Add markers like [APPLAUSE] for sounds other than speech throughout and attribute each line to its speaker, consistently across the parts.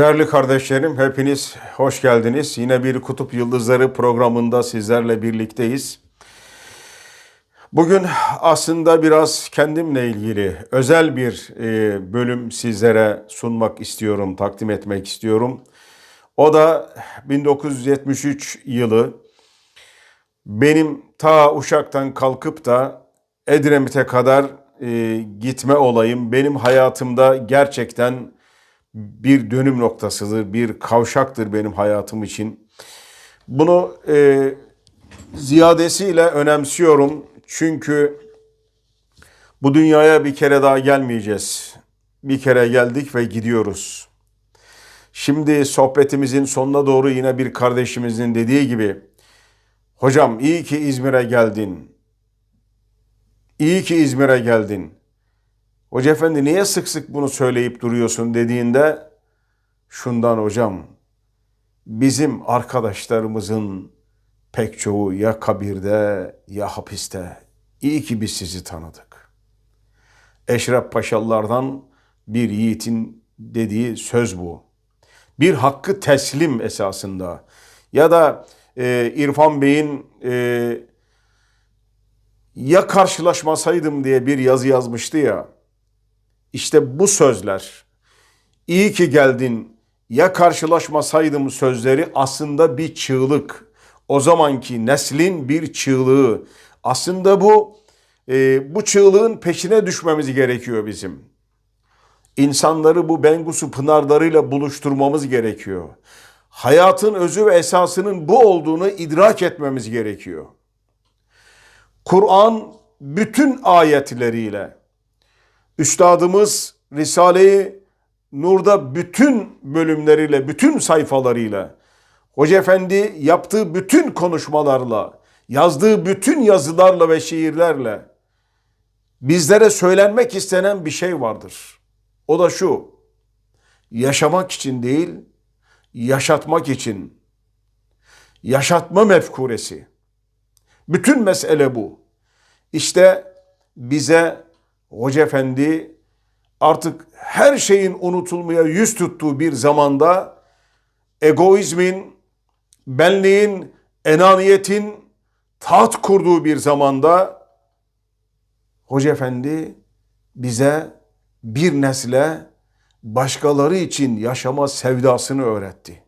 Speaker 1: Değerli kardeşlerim, hepiniz hoş geldiniz. Yine bir Kutup Yıldızları programında sizlerle birlikteyiz. Bugün aslında biraz kendimle ilgili özel bir e, bölüm sizlere sunmak istiyorum, takdim etmek istiyorum. O da 1973 yılı benim ta Uşak'tan kalkıp da Edremit'e kadar e, gitme olayım benim hayatımda gerçekten bir dönüm noktasıdır, bir kavşaktır benim hayatım için. Bunu e, ziyadesiyle önemsiyorum çünkü bu dünyaya bir kere daha gelmeyeceğiz. Bir kere geldik ve gidiyoruz. Şimdi sohbetimizin sonuna doğru yine bir kardeşimizin dediği gibi Hocam iyi ki İzmir'e geldin. İyi ki İzmir'e geldin. Hoca efendi niye sık sık bunu söyleyip duruyorsun dediğinde şundan hocam bizim arkadaşlarımızın pek çoğu ya kabirde ya hapiste. İyi ki biz sizi tanıdık. Eşref Paşalılardan bir yiğitin dediği söz bu. Bir hakkı teslim esasında ya da e, İrfan Bey'in e, ya karşılaşmasaydım diye bir yazı yazmıştı ya. İşte bu sözler iyi ki geldin ya karşılaşmasaydım sözleri aslında bir çığlık. O zamanki neslin bir çığlığı. Aslında bu e, bu çığlığın peşine düşmemiz gerekiyor bizim. İnsanları bu Bengusu pınarlarıyla buluşturmamız gerekiyor. Hayatın özü ve esasının bu olduğunu idrak etmemiz gerekiyor. Kur'an bütün ayetleriyle Üstadımız Risale-i Nur'da bütün bölümleriyle, bütün sayfalarıyla, Hoca Efendi yaptığı bütün konuşmalarla, yazdığı bütün yazılarla ve şiirlerle bizlere söylenmek istenen bir şey vardır. O da şu, yaşamak için değil, yaşatmak için, yaşatma mefkuresi. Bütün mesele bu. İşte bize Hoca Efendi artık her şeyin unutulmaya yüz tuttuğu bir zamanda egoizmin, benliğin, enaniyetin taht kurduğu bir zamanda Hoca Efendi bize bir nesle başkaları için yaşama sevdasını öğretti.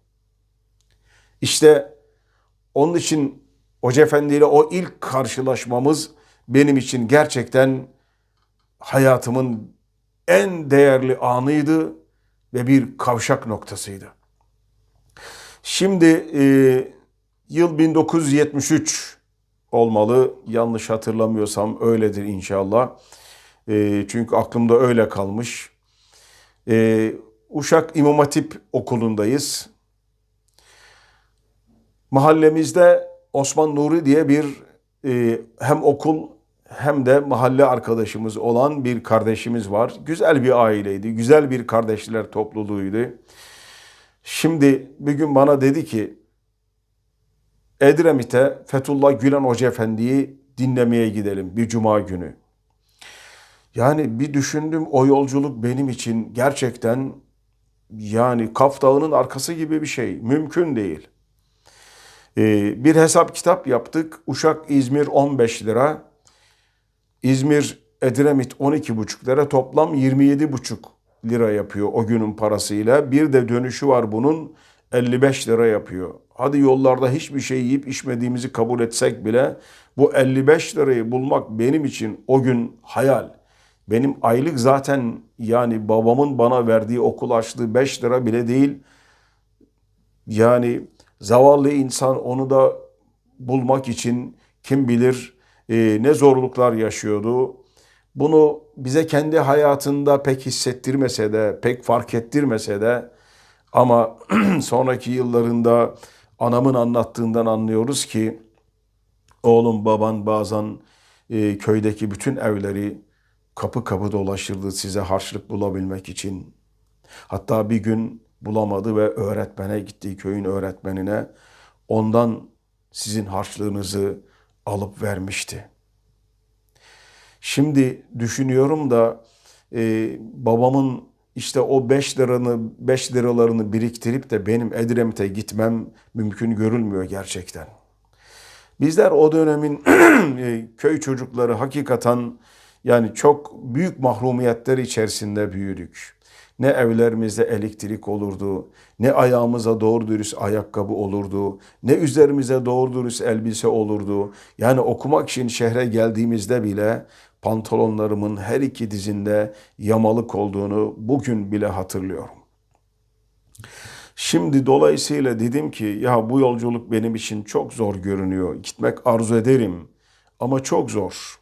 Speaker 1: İşte onun için Hoca Efendi ile o ilk karşılaşmamız benim için gerçekten hayatımın en değerli anıydı ve bir kavşak noktasıydı. Şimdi e, yıl 1973 olmalı. Yanlış hatırlamıyorsam öyledir inşallah. E, çünkü aklımda öyle kalmış. E, Uşak İmam Hatip okulundayız. Mahallemizde Osman Nuri diye bir e, hem okul hem de mahalle arkadaşımız olan bir kardeşimiz var. Güzel bir aileydi, güzel bir kardeşler topluluğuydu. Şimdi bir gün bana dedi ki Edremit'e Fethullah Gülen Hoca Efendi'yi dinlemeye gidelim bir cuma günü. Yani bir düşündüm o yolculuk benim için gerçekten yani Kaf Dağı'nın arkası gibi bir şey. Mümkün değil. Ee, bir hesap kitap yaptık. Uşak İzmir 15 lira. İzmir Edremit 12,5 lira toplam 27,5 lira yapıyor o günün parasıyla. Bir de dönüşü var bunun 55 lira yapıyor. Hadi yollarda hiçbir şey yiyip içmediğimizi kabul etsek bile bu 55 lirayı bulmak benim için o gün hayal. Benim aylık zaten yani babamın bana verdiği okul açlığı 5 lira bile değil. Yani zavallı insan onu da bulmak için kim bilir e, ne zorluklar yaşıyordu. Bunu bize kendi hayatında pek hissettirmese de, pek fark ettirmese de ama [CLEARS THROAT] sonraki yıllarında anamın anlattığından anlıyoruz ki oğlum baban bazen e, köydeki bütün evleri kapı kapı dolaşırdı size harçlık bulabilmek için. Hatta bir gün bulamadı ve öğretmene gitti köyün öğretmenine ondan sizin harçlığınızı alıp vermişti. Şimdi düşünüyorum da e, babamın işte o 5 liranı 5 liralarını biriktirip de benim Edremit'e gitmem mümkün görülmüyor gerçekten. Bizler o dönemin [CLEARS THROAT] e, köy çocukları hakikaten yani çok büyük mahrumiyetler içerisinde büyüdük. Ne evlerimizde elektrik olurdu, ne ayağımıza doğru dürüst ayakkabı olurdu, ne üzerimize doğru dürüst elbise olurdu. Yani okumak için şehre geldiğimizde bile pantolonlarımın her iki dizinde yamalık olduğunu bugün bile hatırlıyorum. Şimdi dolayısıyla dedim ki ya bu yolculuk benim için çok zor görünüyor. Gitmek arzu ederim ama çok zor.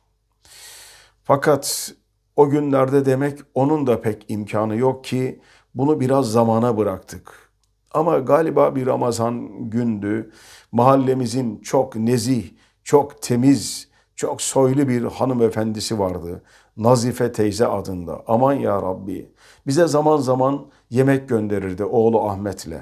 Speaker 1: Fakat o günlerde demek onun da pek imkanı yok ki bunu biraz zamana bıraktık. Ama galiba bir Ramazan gündü. Mahallemizin çok nezih, çok temiz, çok soylu bir hanımefendisi vardı. Nazife teyze adında. Aman ya Rabbi. Bize zaman zaman yemek gönderirdi oğlu Ahmet'le.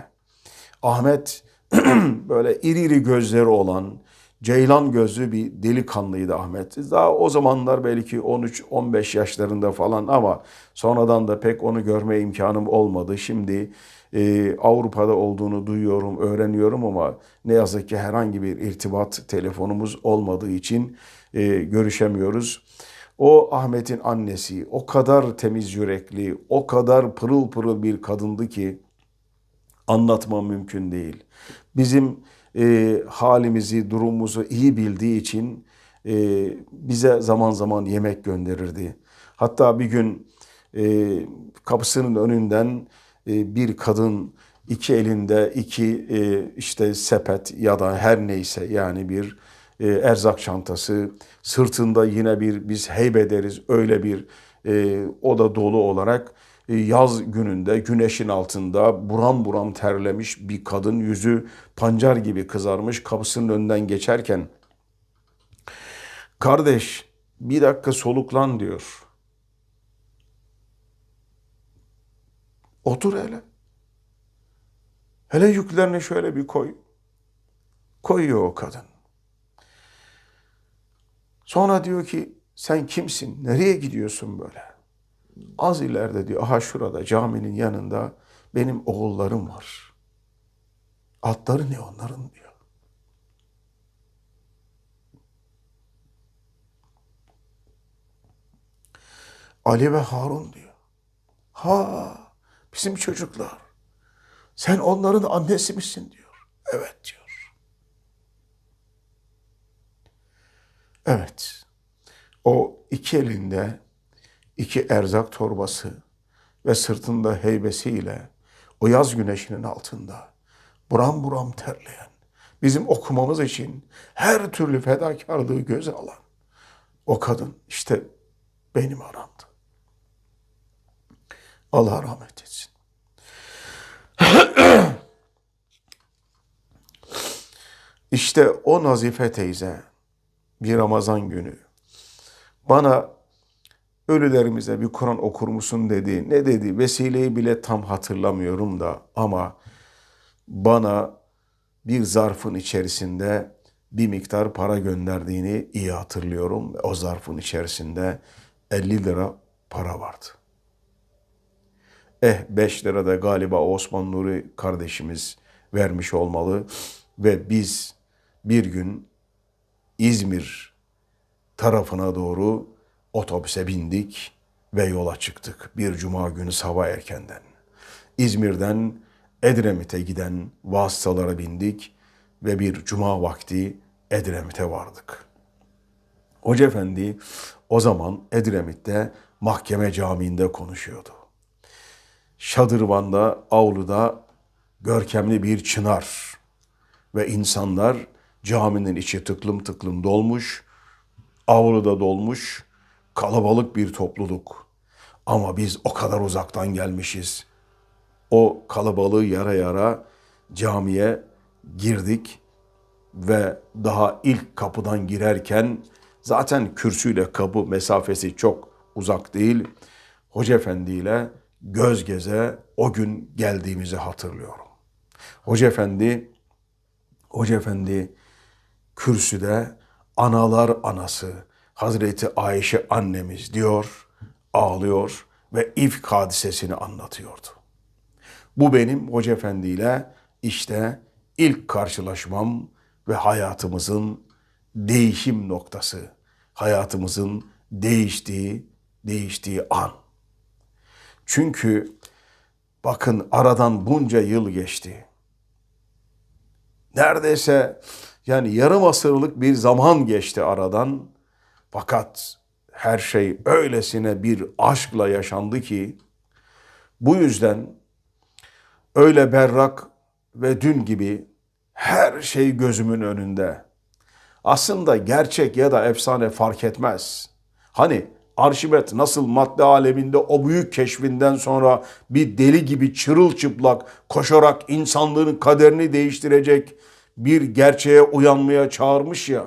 Speaker 1: Ahmet [CLEARS THROAT] böyle iri iri gözleri olan, ceylan gözlü bir delikanlıydı Ahmet. Daha o zamanlar belki 13-15 yaşlarında falan ama sonradan da pek onu görme imkanım olmadı. Şimdi e, Avrupa'da olduğunu duyuyorum, öğreniyorum ama ne yazık ki herhangi bir irtibat telefonumuz olmadığı için e, görüşemiyoruz. O Ahmet'in annesi o kadar temiz yürekli, o kadar pırıl pırıl bir kadındı ki anlatmam mümkün değil. Bizim e, halimizi, durumumuzu iyi bildiği için e, bize zaman zaman yemek gönderirdi. Hatta bir gün e, kapısının önünden e, bir kadın iki elinde iki e, işte sepet ya da her neyse yani bir e, erzak çantası, sırtında yine bir biz heybederiz öyle bir e, o da dolu olarak yaz gününde güneşin altında buram buram terlemiş bir kadın yüzü pancar gibi kızarmış kapısının önünden geçerken kardeş bir dakika soluklan diyor. Otur hele. Hele yüklerini şöyle bir koy. Koyuyor o kadın. Sonra diyor ki sen kimsin? Nereye gidiyorsun böyle? Az ileride diyor aha şurada caminin yanında benim oğullarım var. Adları ne onların diyor. Ali ve Harun diyor. Ha bizim çocuklar. Sen onların annesi misin diyor. Evet diyor. Evet. O iki elinde iki erzak torbası ve sırtında heybesiyle o yaz güneşinin altında buram buram terleyen, bizim okumamız için her türlü fedakarlığı göze alan o kadın işte benim aramdı. Allah rahmet etsin. işte o Nazife teyze bir Ramazan günü bana ölülerimize bir Kur'an okur musun dedi. Ne dedi? Vesileyi bile tam hatırlamıyorum da ama bana bir zarfın içerisinde bir miktar para gönderdiğini iyi hatırlıyorum. O zarfın içerisinde 50 lira para vardı. Eh 5 lira da galiba Osman Nuri kardeşimiz vermiş olmalı ve biz bir gün İzmir tarafına doğru otobüse bindik ve yola çıktık bir cuma günü sabah erkenden. İzmir'den Edremit'e giden vasıtalara bindik ve bir cuma vakti Edremit'e vardık. Hoca Efendi o zaman Edremit'te mahkeme camiinde konuşuyordu. Şadırvan'da, avluda görkemli bir çınar ve insanlar caminin içi tıklım tıklım dolmuş, avluda dolmuş, kalabalık bir topluluk. Ama biz o kadar uzaktan gelmişiz. O kalabalığı yara yara camiye girdik ve daha ilk kapıdan girerken zaten kürsüyle kapı mesafesi çok uzak değil. Hoca Efendi ile göz geze o gün geldiğimizi hatırlıyorum. Hoca Efendi Hoca Efendi kürsüde analar anası Hazreti Ayşe annemiz diyor, ağlıyor ve ifk hadisesini anlatıyordu. Bu benim Hoca Efendi ile işte ilk karşılaşmam ve hayatımızın değişim noktası. Hayatımızın değiştiği, değiştiği an. Çünkü bakın aradan bunca yıl geçti. Neredeyse yani yarım asırlık bir zaman geçti aradan. Fakat her şey öylesine bir aşkla yaşandı ki bu yüzden öyle berrak ve dün gibi her şey gözümün önünde. Aslında gerçek ya da efsane fark etmez. Hani Arşimet nasıl madde aleminde o büyük keşfinden sonra bir deli gibi çırılçıplak koşarak insanlığın kaderini değiştirecek bir gerçeğe uyanmaya çağırmış ya.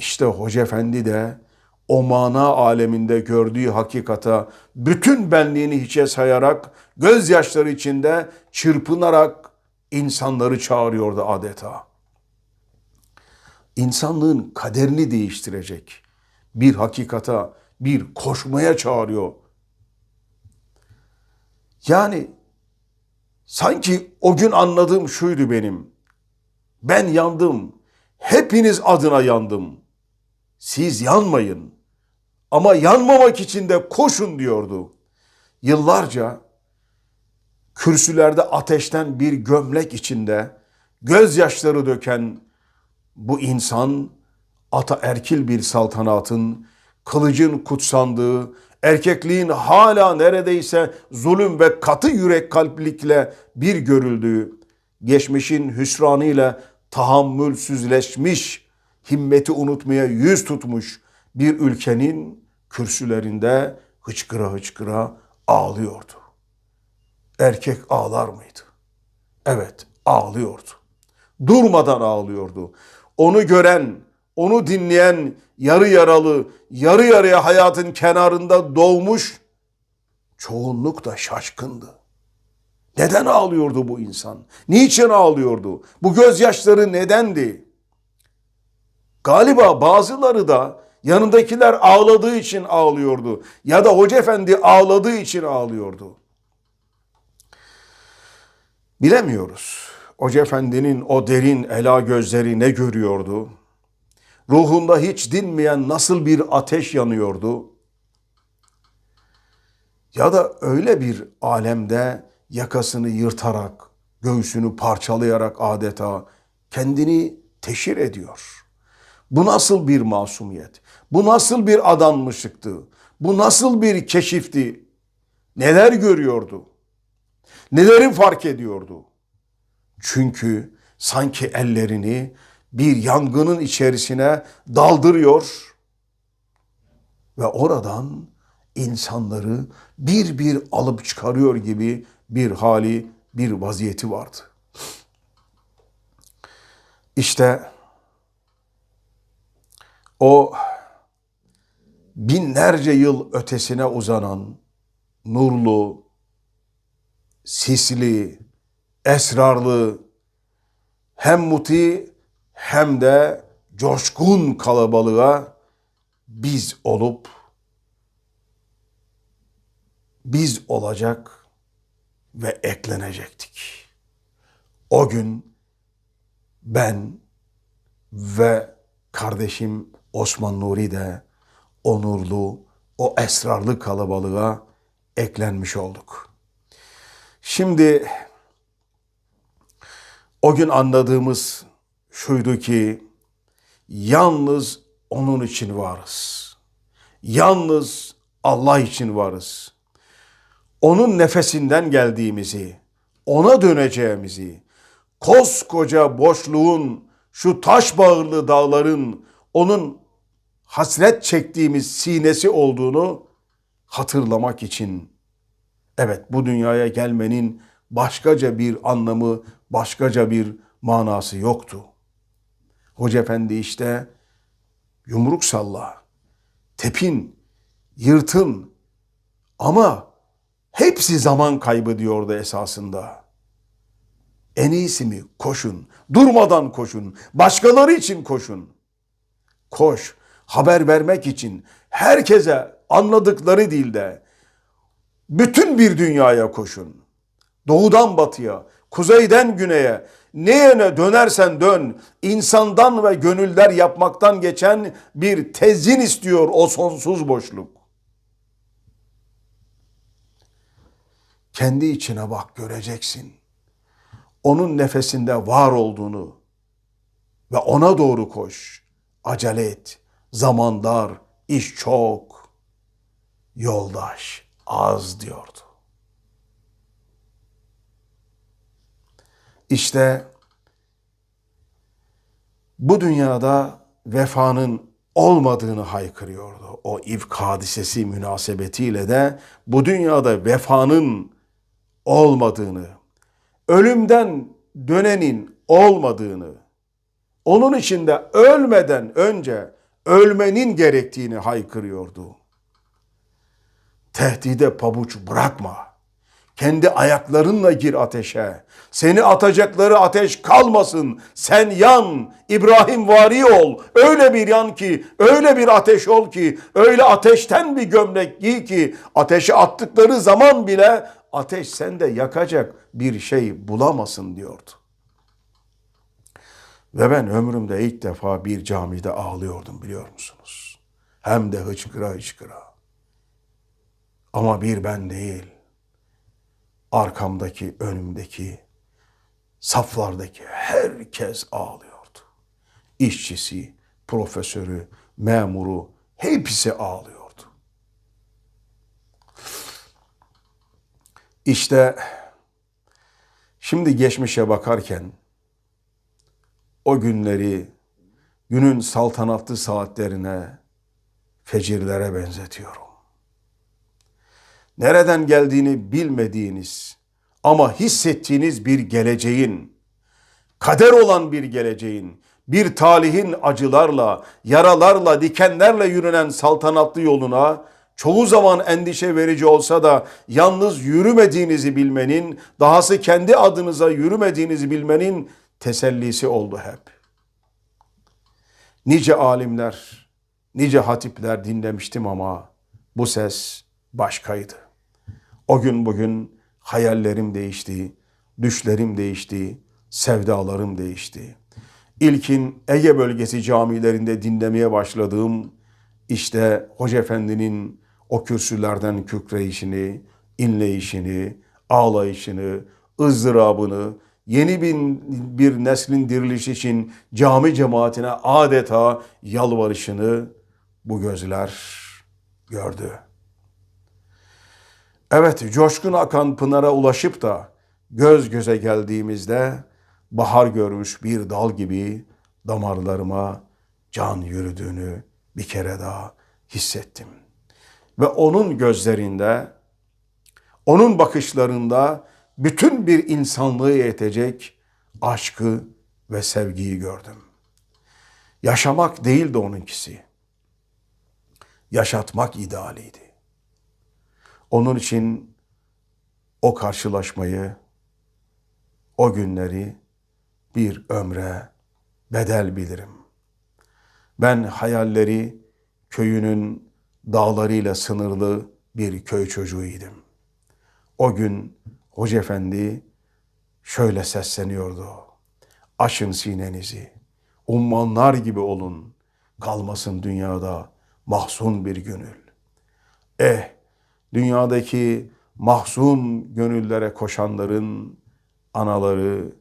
Speaker 1: İşte Hoca Efendi de o mana aleminde gördüğü hakikata bütün benliğini hiçe sayarak gözyaşları içinde çırpınarak insanları çağırıyordu adeta. İnsanlığın kaderini değiştirecek bir hakikata, bir koşmaya çağırıyor. Yani sanki o gün anladığım şuydu benim. Ben yandım. Hepiniz adına yandım. Siz yanmayın. Ama yanmamak için de koşun diyordu. Yıllarca kürsülerde ateşten bir gömlek içinde gözyaşları döken bu insan ataerkil bir saltanatın, kılıcın kutsandığı, erkekliğin hala neredeyse zulüm ve katı yürek kalplikle bir görüldüğü, geçmişin hüsranıyla tahammülsüzleşmiş, himmeti unutmaya yüz tutmuş bir ülkenin kürsülerinde hıçkıra hıçkıra ağlıyordu. Erkek ağlar mıydı? Evet, ağlıyordu. Durmadan ağlıyordu. Onu gören, onu dinleyen yarı yaralı, yarı yarıya hayatın kenarında doğmuş çoğunluk da şaşkındı. Neden ağlıyordu bu insan? Niçin ağlıyordu? Bu gözyaşları nedendi? Galiba bazıları da yanındakiler ağladığı için ağlıyordu. Ya da Hoca Efendi ağladığı için ağlıyordu. Bilemiyoruz. Hoca Efendi'nin o derin ela gözleri ne görüyordu? Ruhunda hiç dinmeyen nasıl bir ateş yanıyordu? Ya da öyle bir alemde yakasını yırtarak, göğsünü parçalayarak adeta kendini teşhir ediyor. Bu nasıl bir masumiyet? Bu nasıl bir adanmışlıktı? Bu nasıl bir keşifti? Neler görüyordu? Neleri fark ediyordu? Çünkü sanki ellerini bir yangının içerisine daldırıyor ve oradan insanları bir bir alıp çıkarıyor gibi bir hali, bir vaziyeti vardı. İşte o binlerce yıl ötesine uzanan nurlu, sisli, esrarlı, hem muti hem de coşkun kalabalığa biz olup biz olacak ve eklenecektik. O gün ben ve kardeşim Osman Nuri de onurlu, o esrarlı kalabalığa eklenmiş olduk. Şimdi o gün anladığımız şuydu ki yalnız onun için varız. Yalnız Allah için varız. Onun nefesinden geldiğimizi, ona döneceğimizi, koskoca boşluğun, şu taş bağırlı dağların onun hasret çektiğimiz sinesi olduğunu hatırlamak için evet bu dünyaya gelmenin başkaca bir anlamı, başkaca bir manası yoktu. Hoca Efendi işte yumruk salla, tepin, yırtın ama hepsi zaman kaybı diyordu esasında. En iyisi mi? Koşun. Durmadan koşun. Başkaları için koşun. Koş. Haber vermek için, herkese anladıkları dilde bütün bir dünyaya koşun. Doğudan batıya, kuzeyden güneye, ne yöne dönersen dön, insandan ve gönüller yapmaktan geçen bir tezin istiyor o sonsuz boşluk. Kendi içine bak göreceksin. Onun nefesinde var olduğunu ve ona doğru koş. Acele et. Zaman dar, iş çok. Yoldaş az diyordu. İşte bu dünyada vefanın olmadığını haykırıyordu. O ifk hadisesi münasebetiyle de bu dünyada vefanın olmadığını, ölümden dönenin olmadığını, onun içinde ölmeden önce ölmenin gerektiğini haykırıyordu. Tehdide pabuç bırakma. Kendi ayaklarınla gir ateşe. Seni atacakları ateş kalmasın. Sen yan, İbrahim vari ol. Öyle bir yan ki, öyle bir ateş ol ki, öyle ateşten bir gömlek giy ki, ateşe attıkları zaman bile ateş sende yakacak bir şey bulamasın diyordu. Ve ben ömrümde ilk defa bir camide ağlıyordum biliyor musunuz? Hem de hıçkıra hıçkıra. Ama bir ben değil, arkamdaki, önümdeki, saflardaki herkes ağlıyordu. İşçisi, profesörü, memuru hepsi ağlıyordu. İşte şimdi geçmişe bakarken o günleri günün saltanatlı saatlerine, fecirlere benzetiyorum. Nereden geldiğini bilmediğiniz ama hissettiğiniz bir geleceğin, kader olan bir geleceğin, bir talihin acılarla, yaralarla, dikenlerle yürünen saltanatlı yoluna çoğu zaman endişe verici olsa da yalnız yürümediğinizi bilmenin, dahası kendi adınıza yürümediğinizi bilmenin tesellisi oldu hep. Nice alimler, nice hatipler dinlemiştim ama bu ses başkaydı. O gün bugün hayallerim değişti, düşlerim değişti, sevdalarım değişti. İlkin Ege bölgesi camilerinde dinlemeye başladığım işte Hoca Efendi'nin o kürsülerden kükreyişini, inleyişini, ağlayışını, ızdırabını, yeni bir, bir neslin dirilişi için cami cemaatine adeta yalvarışını bu gözler gördü. Evet, coşkun akan pınara ulaşıp da göz göze geldiğimizde bahar görmüş bir dal gibi damarlarıma can yürüdüğünü bir kere daha hissettim. Ve onun gözlerinde, onun bakışlarında bütün bir insanlığı yetecek aşkı ve sevgiyi gördüm. Yaşamak değildi onunkisi. Yaşatmak idealiydi. Onun için o karşılaşmayı, o günleri bir ömre bedel bilirim. Ben hayalleri köyünün dağlarıyla sınırlı bir köy çocuğuydum. O gün Hoca Efendi şöyle sesleniyordu. Aşın sinenizi, ummanlar gibi olun, kalmasın dünyada mahzun bir gönül. Eh, dünyadaki mahzun gönüllere koşanların anaları,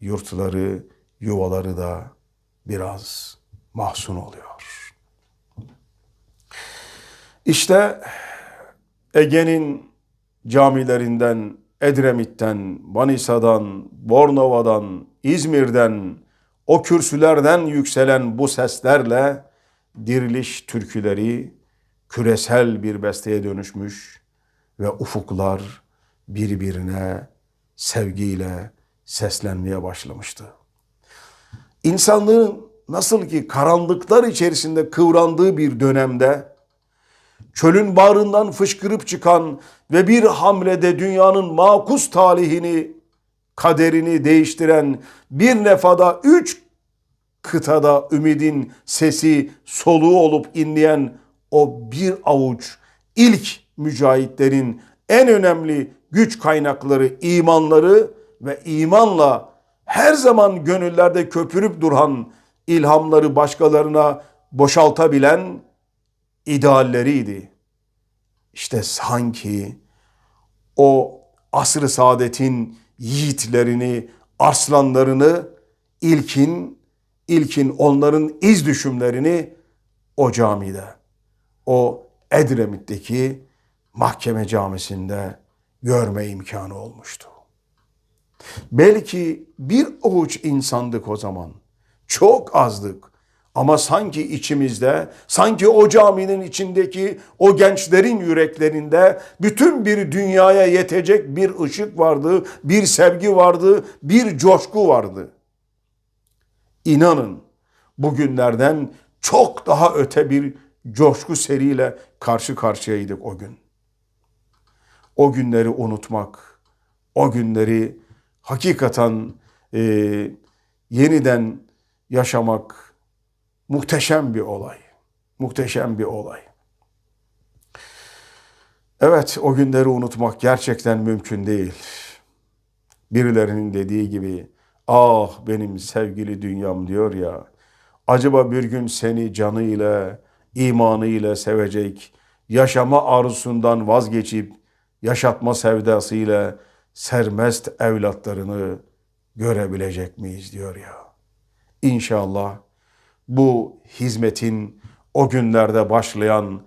Speaker 1: yurtları, yuvaları da biraz mahzun oluyor. İşte Ege'nin camilerinden, Edremit'ten, Manisa'dan, Bornova'dan, İzmir'den, o kürsülerden yükselen bu seslerle diriliş türküleri küresel bir besteye dönüşmüş ve ufuklar birbirine sevgiyle seslenmeye başlamıştı. İnsanlığın nasıl ki karanlıklar içerisinde kıvrandığı bir dönemde çölün bağrından fışkırıp çıkan ve bir hamlede dünyanın makus talihini, kaderini değiştiren bir nefada üç kıtada ümidin sesi, soluğu olup inleyen o bir avuç ilk mücahitlerin en önemli güç kaynakları imanları ve imanla her zaman gönüllerde köpürüp duran ilhamları başkalarına boşaltabilen idealleriydi. İşte sanki o asr-ı saadetin yiğitlerini, arslanlarını ilkin, ilkin onların iz düşümlerini o camide, o Edremit'teki mahkeme camisinde görme imkanı olmuştu. Belki bir avuç insandık o zaman. Çok azdık. Ama sanki içimizde, sanki o caminin içindeki o gençlerin yüreklerinde bütün bir dünyaya yetecek bir ışık vardı, bir sevgi vardı, bir coşku vardı. İnanın bugünlerden çok daha öte bir coşku seriyle karşı karşıyaydık o gün. O günleri unutmak, o günleri hakikaten e, yeniden yaşamak muhteşem bir olay. Muhteşem bir olay. Evet o günleri unutmak gerçekten mümkün değil. Birilerinin dediği gibi ah benim sevgili dünyam diyor ya acaba bir gün seni canıyla imanıyla sevecek yaşama arzusundan vazgeçip yaşatma sevdasıyla sermest evlatlarını görebilecek miyiz diyor ya. İnşallah bu hizmetin o günlerde başlayan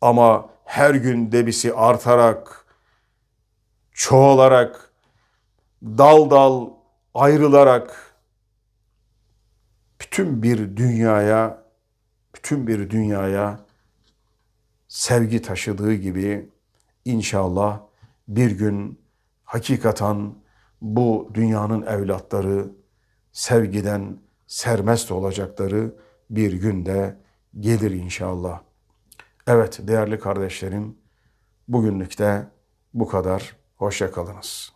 Speaker 1: ama her gün debisi artarak, çoğalarak, dal dal ayrılarak bütün bir dünyaya, bütün bir dünyaya sevgi taşıdığı gibi inşallah bir gün hakikaten bu dünyanın evlatları sevgiden sermest olacakları bir günde gelir inşallah. Evet değerli kardeşlerim bugünlük de bu kadar. Hoşça kalınız.